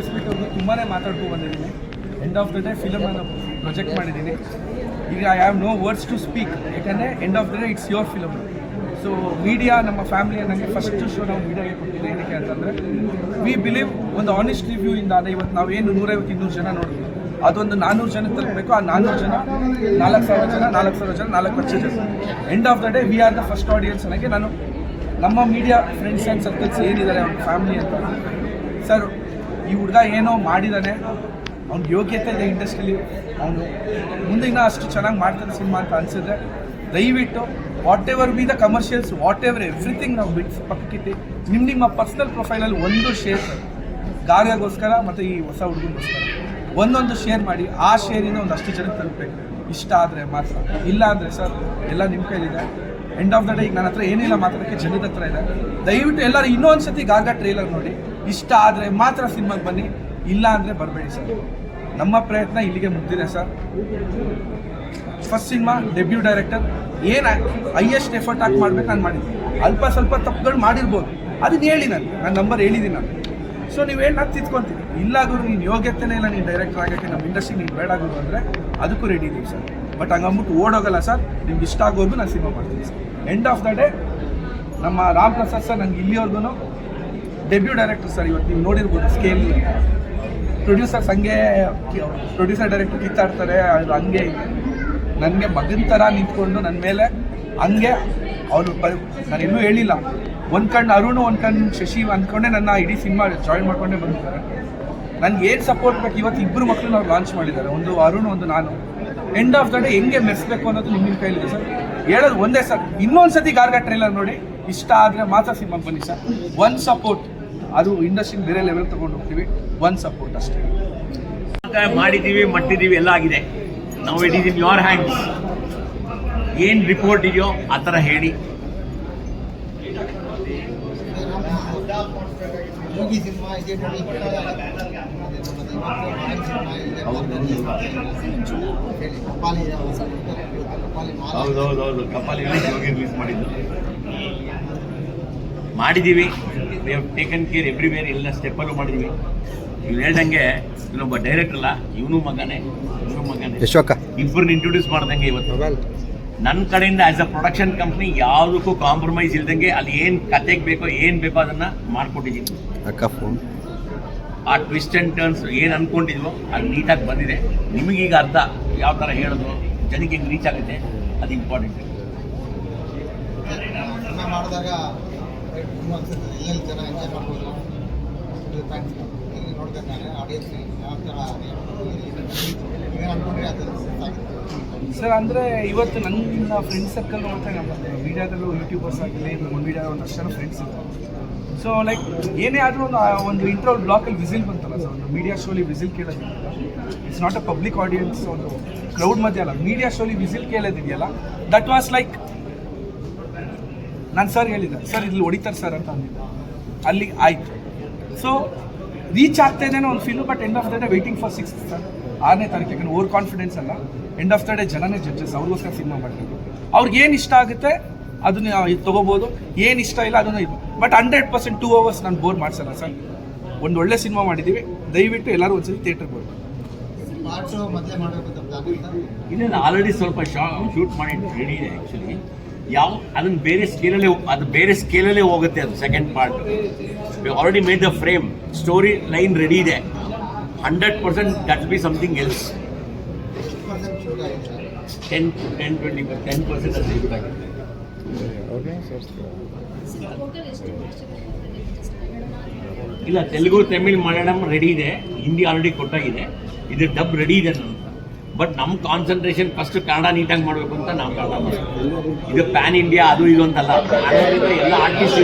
Respect ಅವ್ರಿಗೆ ತುಂಬಾ ಮಾತಾಡ್ಕೊಂಡು ಬಂದಿದ್ದೀನಿ. End of the day film ನಾನು ಪ್ರೊಜೆಕ್ಟ್ ಮಾಡಿದ್ದೀನಿ. ಈಗ I have no words to speak ಯಾಕಂದರೆ end of the day it's your film so media ನಮ್ಮ ಫ್ಯಾಮಿಲಿ ನನಗೆ ಫಸ್ಟ್ ಶೋ ನಾವು ಮೀಡಿಯಾಗೆ ಕೊಟ್ಟಿದ್ದೆ ಏನಕ್ಕೆ ಅಂತಂದರೆ ವಿ ಬಿಲೀವ್ ಒಂದು ಆನೆಸ್ಟ್ ರಿವ್ಯೂ ಇಂದ ಅದೇ ಇವತ್ತು ನಾವು ಏನು ನೂರೈವತ್ತು, ಇನ್ನೂರು ಜನ ನೋಡಿದ್ವಿ. ಅದೊಂದು ನಾನ್ನೂರು ಜನ ತಲುಪಬೇಕು. ಆ ನಾನ್ನೂರು ಜನ, ನಾಲ್ಕು ಸಾವಿರ ಜನ, ನಾಲ್ಕು ಸಾವಿರ ಜನ, ನಾಲ್ಕು ಲಕ್ಷ ಜನ. End of the day we are the first audience ನನಗೆ ನಾನು ನಮ್ಮ ಮೀಡಿಯಾ ಫ್ರೆಂಡ್ಸ್ ಆ್ಯಂಡ್ ಸರ್ಕಲ್ಸ್ ಏನಿದ್ದಾರೆ ಅವ್ರ ಫ್ಯಾಮಿಲಿ ಅಂತ. ಸರ್ ಈ ಹುಡುಗ ಏನೋ ಮಾಡಿದ್ದಾನೆ ಅವ್ನ ಯೋಗ್ಯತೆ ಇದೆ ಇಂಡಸ್ಟ್ರಿಲಿ. ಅವನು ಮುಂದಿನ ಅಷ್ಟು ಚೆನ್ನಾಗಿ ಮಾಡ್ತಾನೆ ಸಿನಿಮಾ ಅಂತ ಅನಿಸಿದ್ರೆ ದಯವಿಟ್ಟು whatever be the commercials whatever everything ನಾವು ಬಿಟ್ಸ್ ಪಕ್ಕಕ್ಕಿಟ್ಟು ನಿಮ್ಮ ನಿಮ್ಮ ಪರ್ಸ್ನಲ್ ಪ್ರೊಫೈಲಲ್ಲಿ ಒಂದು ಶೇರ್ ಗಾರ್ಯಗೋಸ್ಕರ ಮತ್ತು ಈ ಹೊಸ ಹುಡುಗನಿಗೋಸ್ಕರ ಒಂದೊಂದು ಶೇರ್ ಮಾಡಿ, ಆ ಶೇರಿಂದ ಅಷ್ಟು ಜನಕ್ಕೆ ತಲುಪಬೇಕು. ಇಷ್ಟ ಆದರೆ ಮಾತ್ರ. ಇಲ್ಲ ಅಂದರೆ ಸರ್, ಎಲ್ಲ ನಿಮ್ಮ ಕೈಲಿದೆ. ಎಂಡ್ ಆಫ್ ದ ಡೇ ಈಗ ನನ್ನ ಹತ್ರ ಏನಿಲ್ಲ ಮಾತಾಡೋಕ್ಕೆ ಜನದ ಹತ್ರ ಇದೆ. ದಯವಿಟ್ಟು ಎಲ್ಲರೂ ಇನ್ನೊಂದು ಸತಿ ಗಾರ್ಗ ಟ್ರೇಲರ್ ನೋಡಿ. ಇಷ್ಟ ಆದರೆ ಮಾತ್ರ ಸಿನಿಮಾಗೆ ಬನ್ನಿ. ಇಲ್ಲ ಅಂದರೆ ಬರಬೇಡಿ ಸರ್. ನಮ್ಮ ಪ್ರಯತ್ನ ಇಲ್ಲಿಗೆ ಮುಗ್ದಿದೆ sir. First cinema debut director ಏನು ಹೈಯೆಸ್ಟ್ ಎಫರ್ಟ್ ಹಾಕಿ ಮಾಡ್ಬೇಕು ನಾನು ಮಾಡಿದ್ದೀನಿ. ಅಲ್ಪ ಸ್ವಲ್ಪ ತಪ್ಪುಗಳು ಮಾಡಿರ್ಬೋದು. ಅದನ್ನ ಹೇಳಿ ನಾನು. ನನ್ನ ನಂಬರ್ ಹೇಳಿದ್ದೀನಿ ನಾನು. ಸೊ ನೀವು ಹೇಳಿ ನಾನು ತಿದ್ಕೊಂತೀನಿ. ಇಲ್ಲ ಗುರು, ನೀನು ಯೋಗ್ಯತೆನೇ ಇಲ್ಲ ನೀನು ಡೈರೆಕ್ಟರ್ ಆಗೋಕ್ಕೆ. ನಮ್ಮ ಇಂಡಸ್ಟ್ರಿ ನೀನು ಬೇಡ ಗುರು ಅಂದರೆ ಅದಕ್ಕೂ ರೆಡಿ ಇದ್ದೀವಿ ಸರ್. ಬಟ್ ಹಂಗಂಬಿಟ್ಟು ಓಡೋಗಲ್ಲ ಸರ್. ನಿಮ್ಗೆ ಇಷ್ಟ ಆಗೋದು ನಾನು ಸಿನಿಮಾ ಮಾಡ್ತೀನಿ sir. End of the day ನಮ್ಮ ರಾಮ್ ಪ್ರಸಾದ್ ಸರ್ ನಂಗೆ ಇಲ್ಲಿವರೆಗೂ ಡೆಬ್ಯೂ ಡೈರೆಕ್ಟರ್ ಸರ್ ಇವತ್ತು ನೀವು ನೋಡಿರ್ಬೋದು ಸ್ಕೇಲ್ ಪ್ರೊಡ್ಯೂಸರ್ಸ್ ಹಂಗೆ ಪ್ರೊಡ್ಯೂಸರ್ ಡೈರೆಕ್ಟರ್ ಕಿತ್ತಾಡ್ತಾರೆ, ಅದು ಹಂಗೆ ನನಗೆ ಮಗನ ಥರ ನಿಂತ್ಕೊಂಡು ನನ್ನ ಮೇಲೆ ಹಂಗೆ ಅವನು ಬ ನಾನು ಇನ್ನೂ ಹೇಳಿಲ್ಲ. ಒಂದು ಕಣ್ಣು ಅರುಣ್, ಒಂದು ಕಣ್ಣು ಶಶಿ ಅಂದ್ಕೊಂಡೆ ನನ್ನ ಇಡೀ ಸಿನಿಮಾ ಜಾಯಿನ್ ಮಾಡ್ಕೊಂಡೇ ಬಂದಿದ್ದಾರೆ. ನನಗೆ ಏನು ಸಪೋರ್ಟ್ ಬೇಕು, ಇವತ್ತು ಇಬ್ಬರು ಮಕ್ಕಳು ನಾವು ಲಾಂಚ್ ಮಾಡಿದ್ದಾರೆ. ಒಂದು ಅರುಣ್, ಒಂದು ನಾನು. ಎಂಡ್ ಆಫ್ ದ ಡೇ ಹೆಂಗೆ ಮೆಸ್ಬೇಕು ಅನ್ನೋದು ನಿಮ್ಮ ಕೈಲಿದೆ ಸರ್ ಹೇಳೋದು ಒಂದೇ ಸರ್ ಇನ್ನೊಂದು ಸತಿ ಗಾರ್ಗ ಟ್ರೈಲರ್ ನೋಡಿ. ಇಷ್ಟ ಆದರೆ ಮಾತ್ರ ಸಿನಿಮಾ ಬನ್ನಿ ಸರ್ ಒನ್ ಸಪೋರ್ಟ್ ಅದು ಇಂಡಸ್ಟ್ರಿ ಬೇರೆ ಲೆವೆಲ್ ತಗೊಂಡು ಹೋಗ್ತೀವಿ. ಒನ್ ಸಪೋರ್ಟ್ ಅಷ್ಟೇ. ಮಾಡಿದ್ದೀವಿ ಮಟ್ಟಿದ್ದೀವಿ ಎಲ್ಲ ಆಗಿದೆ. ನಾವು it is in your hands. ಏನು ರಿಪೋರ್ಟ್ ಇದೆಯೋ ಆ ಥರ ಹೇಳಿ. ಯೋಗಿ ಸಿನಿಮಾ ಇದೇ ನೋಡಿ ಹೇಳಿ ಕಪಾಲಿ ರಿಲೀಸ್ ಮಾಡಿದ್ದು. ಮಾಡಿದ್ದೀವಿ we have taken care everywhere ಎಲ್ಲ ಸ್ಟೆಪ್ಪಲ್ಲೂ ಮಾಡಿದ್ವಿ. ಇವ್ನು ಹೇಳ್ದಂಗೆ ಇನ್ನೊಬ್ಬ ಡೈರೆಕ್ಟರ್ ಅಲ್ಲ ಇವನು ಮಗನೇ ಇವನು ಮಗನೇ. ಯಶೋಕ. ಇಬ್ಬರನ್ನ ಇಂಟ್ರೊಡ್ಯೂಸ್ ಮಾಡ್ದಂಗೆ ಇವತ್ತು. ನನ್ನ ಕಡೆಯಿಂದ ಆಸ್ ಅ ಪ್ರೊಡಕ್ಷನ್ ಕಂಪ್ನಿ ಯಾವುದಕ್ಕೂ ಕಾಂಪ್ರಮೈಸ್ ಇಲ್ದಂಗೆ ಅಲ್ಲಿ ಏನು ಕತೆಗೆ ಬೇಕೋ ಏನು ಬೇಕೋ ಅದನ್ನು ಮಾಡಿಕೊಟ್ಟಿದ್ದೀನಿ ಅಕ್ಕ ಫೋನ್ ಆ ಟ್ವಿಸ್ಟ್ ಆ್ಯಂಡ್ ಟರ್ನ್ಸ್ ಏನು ಅಂದ್ಕೊಂಡಿದ್ವೋ ಅದು ನೀಟಾಗಿ ಬಂದಿದೆ. ನಿಮಗೀಗ ಅರ್ಥ ಯಾವ ಥರ ಹೇಳೋದು ಜನಕ್ಕೆ ಹೆಂಗೆ ರೀಚ್ ಆಗುತ್ತೆ ಅದು ಇಂಪಾರ್ಟೆಂಟ್ ಮಾಡಿದಾಗ ಸರ್ ಅಂದರೆ ಇವತ್ತು ನನ್ನ ಫ್ರೆಂಡ್ ಸರ್ಕಲ್ ನೋಡ್ತಾ ನಮ್ಮ ಮೀಡಿಯಾದಲ್ಲೂ ಯೂಟ್ಯೂಬರ್ಸ್ ಆಗಲಿ ಮೀಡಿಯಾದ ಒಂದು ಜನ ಫ್ರೆಂಡ್ಸ್ ಇದ್ದಾರೆ. ಸೊ ಲೈಕ್ ಏನೇ ಆದರೂ ಒಂದು ಒಂದು ಇಂಟ್ರೋ ಬ್ಲಾಕಲ್ಲಿ ವಿಸಿಲ್ ಬಂತಲ್ಲ ಸರ್ ಒಂದು ಮೀಡಿಯಾ ಶೋಲಿ whistle ಕೇಳೋದಿದೆಯಲ್ಲ it's not a public audience ಒಂದು ಕ್ರೌಡ್ ಮಧ್ಯ ಅಲ್ಲ ಮೀಡಿಯಾ ಶೋಲಿ ವಿಸಿಲ್ ಕೇಳೋದಿದೆಯಲ್ಲ ದಟ್ ವಾಸ್ ಲೈಕ್ ನಾನು ಸರ್ ಹೇಳಿದ್ದೆ ಸರ್ ಇಲ್ಲಿ ಹೊಡಿತಾರೆ ಸರ್ ಅಂತ ಅಂದಿದ್ದೆ. ಅಲ್ಲಿ ಆಯಿತು. ಸೊ ರೀಚ್ ಆಗ್ತಾ ಇದ್ದೇನೆ ಒಂದು feel but end of the day waiting for six sir ಆರನೇ ತಾರೀಕು ಯಾಕಂದ್ರೆ ಓವರ್ ಕಾನ್ಫಿಡೆನ್ಸ್ ಅಲ್ಲ. ಎಂಡ್ ಆಫ್ ದ ಡೇ ಜನನೇ ಜಡ್ಜಸ್ ಅವ್ರಿಗೋಸ್ಕರ ಸಿನಿಮಾ ಮಾಡ್ತೀವಿ ಅವ್ರಿಗೆ ಏನು ಇಷ್ಟ ಆಗುತ್ತೆ ಅದನ್ನ ಇದು ತೊಗೋಬೋದು. ಏನು ಇಷ್ಟ ಇಲ್ಲ ಅದನ್ನು ಇದು. But hundred percent two hours ನಾನು ಬೋರ್ ಮಾಡಿಸಲ್ಲ ಸರ್ ಒಂದು ಒಳ್ಳೆ ಸಿನಿಮಾ ಮಾಡಿದ್ದೀವಿ ದಯವಿಟ್ಟು ಎಲ್ಲರೂ ಒಂದ್ಸಲ ಥಿಯೇಟರ್ಗೆ ಬರ್ಬೋದು ಇನ್ನೇನು ಆಲ್ರೆಡಿ ಸ್ವಲ್ಪ ಶಾ ಶೂಟ್ ಮಾಡಿ ರೆಡಿ ಇದೆ ಆ್ಯಕ್ಚುಲಿ ಯಾವ ಅದನ್ನ ಬೇರೆ ಸ್ಕೇಲಲ್ಲೇ ಅದು ಬೇರೆ ಸ್ಕೇಲಲ್ಲೇ ಹೋಗುತ್ತೆ ಅದು second part already made the frame story line ready ಇದೆ. Hundred percent that be something else ten ten twenty ten percent ಅದು ಇಲ್ಲ ತೆಲುಗು ತಮಿಳ್ ಮಲಯಾಳಂ ರೆಡಿ ಇದೆ. ಹಿಂದಿ ಆಲ್ರೆಡಿ ಕೊಟ್ಟಾಗಿದೆ. ಇದು ಡಬ್ ರೆಡಿ ಇದೆ ನನ್ನ ಬಟ್ ನಮ್ಮ ಕಾನ್ಸಂಟ್ರೇಷನ್ ಫಸ್ಟ್ ಕನ್ನಡ ನೀಟಾಗಿ ಮಾಡಬೇಕು ಅಂತ ನಾವು ಕನ್ನಡ ಮಾಡ್ತೀವಿ. ಇದು ಪ್ಯಾನ್ ಇಂಡಿಯಾ ಅದು ಇದು ಅಂತಲ್ಲ. ಎಲ್ಲ ಆರ್ಟಿಸ್ಟ್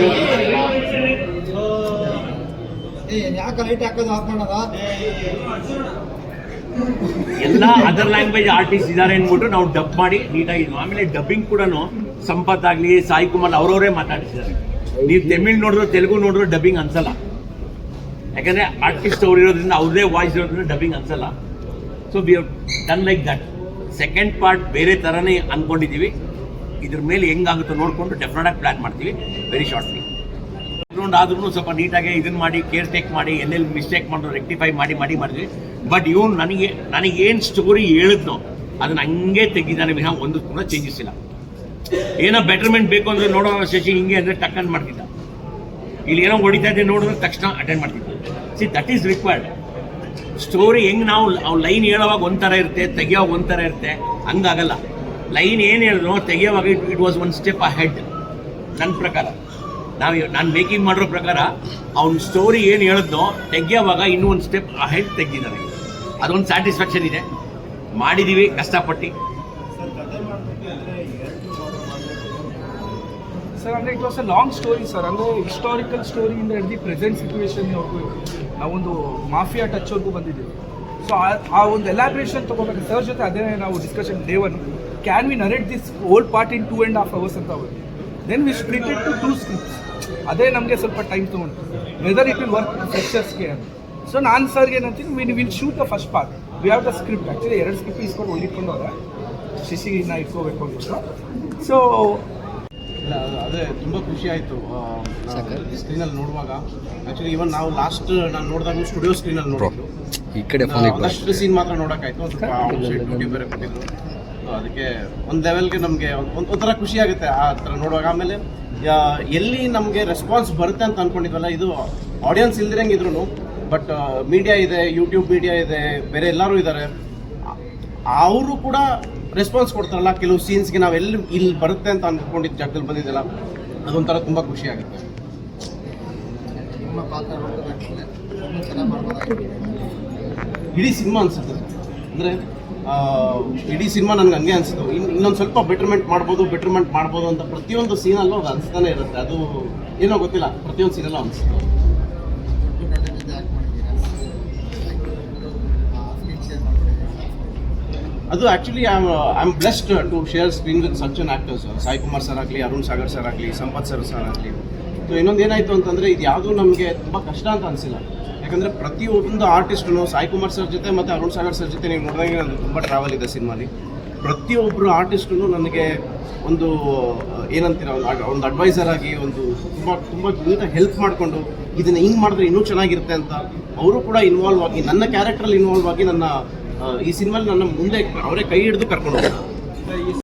ಎಲ್ಲ ಅದರ್ ಲ್ಯಾಂಗ್ವೇಜ್ ಆರ್ಟಿಸ್ಟ್ ಇದ್ದಾರೆ ಅಂದ್ಬಿಟ್ಟು ನಾವು ಡಬ್ ಮಾಡಿ ನೀಟಾಗಿ ಆಮೇಲೆ ಡಬ್ಬಿಂಗ್ ಕೂಡ ಸಂಪತ್ ಆಗಲಿ ಸಾಯಿ ಕುಮಾರ್ ಅವರವರೇ ಮಾತಾಡ್ತಿದ್ದಾರೆ. ನೀವು ತಮಿಳ್ ನೋಡಿದ್ರು ತೆಲುಗು ನೋಡಿದ್ರು ಡಬ್ಬಿಂಗ್ ಅನ್ಸಲ್ಲ. ಯಾಕಂದ್ರೆ ಆರ್ಟಿಸ್ಟ್ ಅವ್ರು ಇರೋದ್ರಿಂದ ಅವ್ರದೇ ವಾಯ್ಸ್ ಇರೋದ್ರಿಂದ ಡಬ್ಬಿಂಗ್ ಅನ್ಸಲ್ಲ. So we done like that second part ಬೇರೆ ಥರನೇ ಅಂದ್ಕೊಂಡಿದ್ದೀವಿ ಇದ್ರ ಮೇಲೆ ಹೆಂಗಾಗುತ್ತೋ ನೋಡಿಕೊಂಡು ಡೆಫಿನೆಟ್ ಆಗಿ ಪ್ಲ್ಯಾನ್ ಮಾಡ್ತೀವಿ. ವೆರಿ ಶಾರ್ಟ್ಲಿ ಬ್ಯಾಕ್ಗ್ರೌಂಡ್ ಆದ್ರೂ ಸ್ವಲ್ಪ ನೀಟಾಗಿ ಇದನ್ನ ಮಾಡಿ ಕೇರ್ ಟೇಕ್ ಮಾಡಿ, ಎಲ್ಲೆಲ್ಲಿ ಮಿಸ್ಟೇಕ್ ಮಾಡೋದು ರೆಕ್ಟಿಫೈ ಮಾಡಿ ಮಾಡಿ, ಮಾಡಿದ್ವಿ. ಬಟ್ ಇವನು ನನಗೆ, ನನಗೇನು ಸ್ಟೋರಿ ಹೇಳಿದ್ನೋ, ಅದನ್ನು ಹಂಗೆ ತೆಗಿದ್ದಾನೆ ವಿನ ಒಂದು ಕೂಡ ಚೇಂಜಸ್ ಇಲ್ಲ. ಏನೋ ಬೆಟರ್ಮೆಂಟ್ ಬೇಕು ಅಂದರೆ ನೋಡೋ ಶಶಿ ಹಿಂಗೆ ಅಂದರೆ ಟಕ್ಕನ್ ಮಾಡ್ತಿದ್ದ. ಇಲ್ಲಿ ಏನೋ ಹೊಡಿತಾ ಇದ್ದೆ ನೋಡಿದ್ರೆ ತಕ್ಷಣ ಅಟೆಂಡ್ ಮಾಡ್ತಿದ್ದೆ. See that is required story ಹೆಂಗೆ ನಾವು ಅವ್ರು ಲೈನ್ ಹೇಳೋವಾಗ ಒಂಥರ ಇರುತ್ತೆ, ತೆಗಿಯೋವಾಗ ಒಂಥರ ಇರುತ್ತೆ, ಹಂಗಾಗಲ್ಲ. ಲೈನ್ ಏನು ಹೇಳಿದ್ರು ತೆಗಿಯೋವಾಗ it it was one step ahead ನನ್ನ ಪ್ರಕಾರ. ನಾವು ನಾನು ಮೇಕಿಂಗ್ ಮಾಡಿರೋ ಪ್ರಕಾರ ಅವ್ನ ಸ್ಟೋರಿ ಏನು ಹೇಳಿದ್ನೋ, ತೆಗಿಯೋವಾಗ ಇನ್ನೂ ಒಂದು ಸ್ಟೆಪ್ ಆ ಹೆಡ್ ತೆಗ್ದಿದ್ದಾರೆ. ಅದೊಂದು ಸ್ಯಾಟಿಸ್ಫ್ಯಾಕ್ಷನ್ ಇದೆ. ಮಾಡಿದ್ದೀವಿ ಕಷ್ಟಪಟ್ಟು. ಸರ್, ಅಂದರೆ it was a long story sir ಅಂದರೆ ಹಿಸ್ಟಾರಿಕಲ್ ಸ್ಟೋರಿಯಿಂದ ಹಿಡಿದು ಪ್ರೆಸೆಂಟ್ ಸಿಚುವೇಶನ್ವರೆಗೂ ನಾವೊಂದು ಮಾಫಿಯಾ ಟಚ್ವರೆಗೂ ಬಂದಿದ್ದೀವಿ. ಸೊ ಆ ಒಂದು ಎಲಾಬ್ರೇಷನ್ ತೊಗೋಬೇಕು ಸರ್ ಜೊತೆ ಅದೇ ನಾವು discussion day one can we narrate this old part in two and half hours ಅಂತ ಅವರು then we splitted to two scripts ಅದೇ ನಮಗೆ ಸ್ವಲ್ಪ ಟೈಮ್ ತೊಗೊಂಡು. ವೆದರ್ ಇಟ್ ವಿಲ್ ವರ್ಕ್ ಫ್ರೆಷರ್ಸ್ಗೆ ಅಂತ. ಸೊ ನಾನು ಸರ್ಗೆ ಏನಂತೀನಿ when will shoot the first part we have the script actually ಎರಡು ಸ್ಕ್ರಿಪ್ಟ್ ಇಸ್ಕೊಂಡು ಹೊಂದಿಕೊಂಡು ಹೋದ ಶಿಶಿನ ಇಟ್ಕೋಬೇಕು ಅಂದ್ಬಿಟ್ಟು. ಸೊ ಇಲ್ಲ ಅದು- ತುಂಬ ಖುಷಿ ಆಯಿತು. ಸ್ಕ್ರೀನಲ್ಲಿ ನೋಡುವಾಗ. ಆ್ಯಕ್ಚುಲಿ ಇವನ್ ನಾವು ಲಾಸ್ಟ್ ನಾನು ನೋಡಿದಾಗ ಸ್ಟುಡಿಯೋ ಸ್ಕ್ರೀನಲ್ಲಿ ನೋಡಿದ್ರು ಈ ಕಡೆ ಫೋನ್ ಸೀನ್ ಮಾತ್ರ ನೋಡೋಕ್ಕಾಯ್ತು. ಒಂದು ಸ್ವಲ್ಪ ಬೇರೆ ಕೊಟ್ಟಿದ್ರು. ಅದಕ್ಕೆ ಒಂದು ಲೆವೆಲ್ಗೆ ನಮಗೆ ಒಂದು ಒಂಥರ ಖುಷಿ ಆಗುತ್ತೆ ಆ ಥರ ನೋಡುವಾಗ. ಆಮೇಲೆ ಎಲ್ಲಿ ನಮಗೆ ರೆಸ್ಪಾನ್ಸ್ ಬರುತ್ತೆ ಅಂತ ಅಂದ್ಕೊಂಡಿದ್ವಲ್ಲ ಇದು ಆಡಿಯನ್ಸ್ ಇಲ್ದಿರಂಗೆ ಇದ್ರು ಬಟ್ ಮೀಡಿಯಾ ಇದೆ ಯೂಟ್ಯೂಬ್ ಮೀಡಿಯಾ ಇದೆ ಬೇರೆ ಎಲ್ಲರೂ ಇದ್ದಾರೆ ಅವರು ಕೂಡ ರೆಸ್ಪಾನ್ಸ್ ಕೊಡ್ತಾರಲ್ಲ ಕೆಲವು ಸೀನ್ಸ್ಗೆ ನಾವು ಎಲ್ಲಿ ಇಲ್ಲಿ ಬರುತ್ತೆ ಅಂತ ಅಂದ್ಕೊಂಡಿದ್ದ ಜಾಗದಲ್ಲಿ ಬಂದಿದ್ದೆಲ್ಲ ಅದೊಂಥರ ತುಂಬ ಖುಷಿ ಆಗುತ್ತೆ ನಿಮ್ಮ ಪಾತ್ರ ನೋಡ್ಬೇಕಾಗ್ತದೆ ಇನ್ನೂ ಚೆನ್ನಾಗಿ ಮಾಡ್ಬೋದಾಗಿದೆ ಇಡೀ ಸಿನಿಮಾ ಅನ್ಸುತ್ತೆ. ಅಂದರೆ ಇಡೀ ಸಿನಿಮಾ ನನಗೆ ಹಂಗೆ ಅನಿಸ್ತು ಇನ್ನು ಇನ್ನೊಂದು ಸ್ವಲ್ಪ ಬೆಟರ್ಮೆಂಟ್ ಮಾಡ್ಬೋದು ಬೆಟರ್ಮೆಂಟ್ ಮಾಡ್ಬೋದು ಅಂತ ಪ್ರತಿಯೊಂದು ಸೀನಲ್ಲೂ ಅದು ಅನಿಸ್ತಾನೆ ಇರುತ್ತೆ. ಅದು ಏನೋ ಗೊತ್ತಿಲ್ಲ ಪ್ರತಿಯೊಂದು ಸೀನಲ್ಲೂ ಅನಿಸುತ್ತೆ. ಅದು actually I am blessed to share screen with such an actors Sai Kumar sir ಆಗಲಿ ಅರುಣ್ ಸಾಗರ್ ಸರ್ ಆಗಲಿ ಸಂಪತ್ ಸರ್ ಸರ್ ಆಗಲಿ. ಸೊ ಇನ್ನೊಂದು ಏನಾಯಿತು ಅಂತಂದರೆ ಇದು ಯಾವುದೂ ನಮಗೆ ತುಂಬ ಕಷ್ಟ ಅಂತ ಅನಿಸಿಲ್ಲ. ಯಾಕಂದರೆ ಪ್ರತಿಯೊಂದು ಆರ್ಟಿಸ್ಟ್ನು ಸಾಯಿ ಕುಮಾರ್ ಸರ್ ಜೊತೆ ಮತ್ತು ಅರುಣ್ ಸಾಗರ್ ಸರ್ ಜೊತೆ ನೀವು ನೋಡಿದಂಗೆ ನನಗೆ ತುಂಬ ಟ್ರಾವೆಲ್ ಇದೆ ಸಿನಿಮಾಲಿ. ಪ್ರತಿಯೊಬ್ಬರು ಆರ್ಟಿಸ್ಟು ನನಗೆ ಒಂದು ಏನಂತೀರ, ಒಂದು ಒಂದು ಅಡ್ವೈಸರ್ ಆಗಿ ಒಂದು ತುಂಬ ತುಂಬ ನೀಟಾಗಿ ಹೆಲ್ಪ್ ಮಾಡಿಕೊಂಡು ಇದನ್ನು ಹಿಂಗೆ ಮಾಡಿದ್ರೆ ಇನ್ನೂ ಚೆನ್ನಾಗಿರುತ್ತೆ ಅಂತ, ಅವರು ಕೂಡ ಇನ್ವಾಲ್ವ್ ಆಗಿ, ನನ್ನ ಕ್ಯಾರೆಕ್ಟ್ರಲ್ಲಿ ಇನ್ವಾಲ್ವ್ ಆಗಿ ನನ್ನ ಈ ಸಿನಿಮಾ ನನ್ನ ಮುಂದೆ ಅವರೇ ಕೈ ಹಿಡಿದು ಕರ್ಕೊಂಡು ಹೋಗ್ತಾರೆ